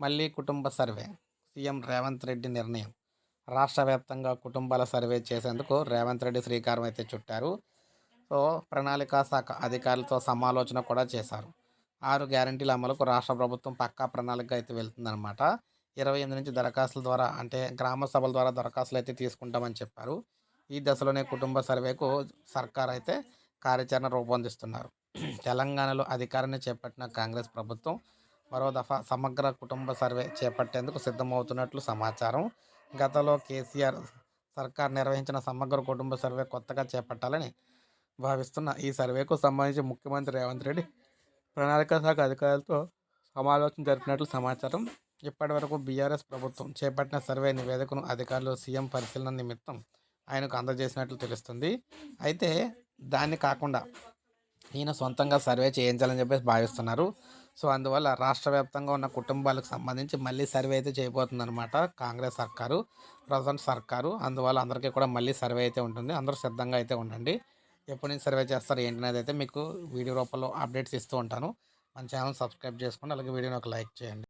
మళ్ళీ కుటుంబ survey. CM Revanth Reddy నిర్ణయం. రాష్ట్ర వ్యాప్తంగా కుటుంబాల సర్వే చేసేందుకు రేవంత్ రెడ్డి శ్రీకారం అయితే చుట్టారు. సో ప్రణాళికా శాఖ అధికారులతో సమాలోచన కూడా చేశారు. ఆరు గ్యారంటీల అమలుకు రాష్ట్ర ప్రభుత్వం పక్కా ప్రణాళిక అయితే వెళ్తుందన్నమాట. ఇరవై ఎనిమిది నుంచి దరఖాస్తుల ద్వారా అంటే గ్రామ సభల ద్వారా దరఖాస్తులు అయితే తీసుకుంటామని చెప్పారు. ఈ దశలోనే కుటుంబ సర్వేకు సర్కార్ అయితే కార్యాచరణ రూపొందిస్తున్నారు. తెలంగాణలో అధికారాన్ని చేపట్టిన కాంగ్రెస్ ప్రభుత్వం మరో దఫా సమగ్ర కుటుంబ సర్వే చేపట్టేందుకు సిద్ధమవుతున్నట్లు సమాచారం. గతంలో కేసీఆర్ సర్కార్ నిర్వహించిన సమగ్ర కుటుంబ సర్వే కొత్తగా చేపట్టాలని భావిస్తున్న ఈ సర్వేకు సంబంధించి ముఖ్యమంత్రి రేవంత్ రెడ్డి ప్రణాళిక శాఖ అధికారులతో సమాలోచన జరిపినట్లు సమాచారం. ఇప్పటి వరకు బీఆర్ఎస్ ప్రభుత్వం చేపట్టిన సర్వే నివేదికను అధికారులు సీఎం పరిశీలన నిమిత్తం ఆయనకు అందజేసినట్లు తెలుస్తుంది. అయితే దాన్ని కాకుండా ఈయన సొంతంగా సర్వే చేయించాలని చెప్పేసి భావిస్తున్నారు. సో అందువల్ల రాష్ట్ర వ్యాప్తంగా ఉన్న కుటుంబాలకు సంబంధించి మళ్ళీ సర్వే అయితే చేయబోతుందన్నమాట కాంగ్రెస్ సర్కారు ప్రజెంట్ సర్కారు. అందువల్ల అందరికీ కూడా మళ్ళీ సర్వే అయితే ఉంటుంది. అందరూ సిద్ధంగా అయితే ఉండండి. ఎప్పటి నుంచి సర్వే చేస్తారు ఏంటనేది అయితే మీకు వీడియో రూపంలో అప్డేట్స్ ఇస్తూ ఉంటాను. మన ఛానల్ సబ్స్క్రైబ్ చేసుకోండి అలాగే వీడియోని ఒక లైక్ చేయండి.